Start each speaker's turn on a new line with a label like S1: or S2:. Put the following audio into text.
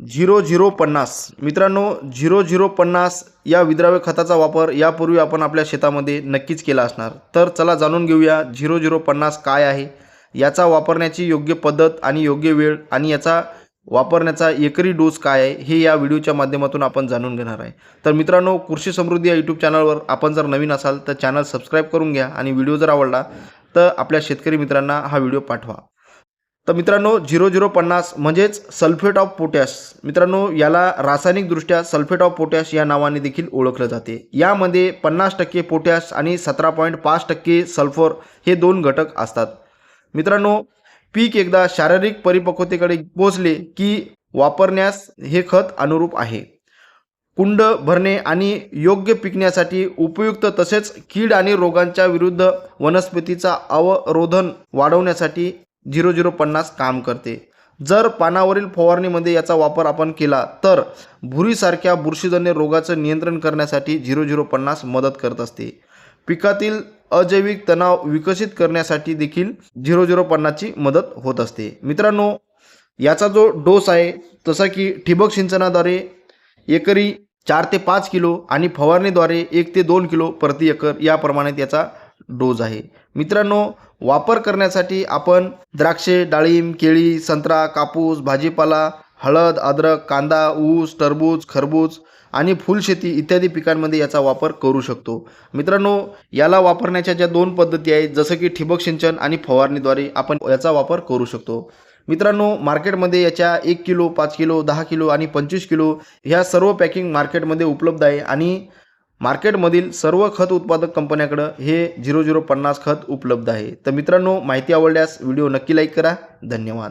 S1: Zero zero पन्नास. मित्रांनो zero zero पन्नास या विद्राव्य खताचा वापर यापूर्वी आपण आपल्या शेतामध्ये नक्कीच केला असणार. तर चला जाणून घेऊया झिरो झिरो पन्नास काय आहे. याचा वापरण्याची योग्य पद्धत आणि योग्य वेळ आणि याचा वापरण्याचा एकरी डोस काय आहे हे या व्हिडिओच्या माध्यमातून आपण जाणून घेणार आहे. तर मित्रांनो कृषी समृद्धी या यूट्यूब चॅनलवर आपण जर नवीन असाल तर चॅनल सबस्क्राईब करून घ्या आणि व्हिडिओ जर आवडला तर आपल्या शेतकरी मित्रांना हा व्हिडिओ पाठवा. तर मित्रांनो झिरो झिरो पन्नास म्हणजेच सल्फेट ऑफ पोटॅश. मित्रांनो याला रासायनिकदृष्ट्या सल्फेट ऑफ पोटॅश या नावाने देखील ओळखलं जाते. यामध्ये पन्नास टक्के पोटॅश आणि सतरा पॉईंट पाच टक्के सल्फर हे दोन घटक असतात. मित्रांनो पीक एकदा शारीरिक परिपक्वतेकडे पोहोचले की वापरण्यास हे खत अनुरूप आहे. कुंड भरणे आणि योग्य पिकण्यासाठी उपयुक्त तसेच कीड आणि रोगांच्या विरुद्ध वनस्पतीचा अवरोधन वाढवण्यासाठी झिरो झिरो पन्नास काम करते. जर पानावरील फवारणीमध्ये याचा वापर आपण केला तर भुरीसारख्या बुरशीजन्य रोगाचं नियंत्रण करण्यासाठी झिरो झिरो पन्नास मदत करत असते. पिकातील अजैविक तणाव विकसित करण्यासाठी देखील झिरो झिरो पन्नासची मदत होत असते. मित्रांनो याचा जो डोस आहे तसा की ठिबक सिंचनाद्वारे एकरी चार ते पाच किलो आणि फवारणीद्वारे एक ते दोन किलो प्रति एकर या त्याचा डोज आहे. मित्रांनो वापर करण्यासाठी आपण द्राक्षे डाळिंब केळी संत्रा कापूस भाजीपाला हळद अद्रक कांदा ऊस टरबूज खरबूज आणि फुलशेती इत्यादी पिकांमध्ये याचा वापर करू शकतो. मित्रांनो याला वापरण्याच्या ज्या दोन पद्धती आहेत जसं की ठिबक सिंचन आणि फवारणीद्वारे आपण याचा वापर करू शकतो. मित्रांनो मार्केटमध्ये याच्या एक किलो पाच किलो दहा किलो आणि पंचवीस किलो ह्या सर्व पॅकिंग मार्केटमध्ये उपलब्ध आहे आणि मार्केटमधील सर्व खत उत्पादक कंपन्याकडं हे झिरो झिरो पन्नास खत उपलब्ध आहे. तर मित्रांनो माहिती आवडल्यास व्हिडिओ नक्की लाईक करा. धन्यवाद.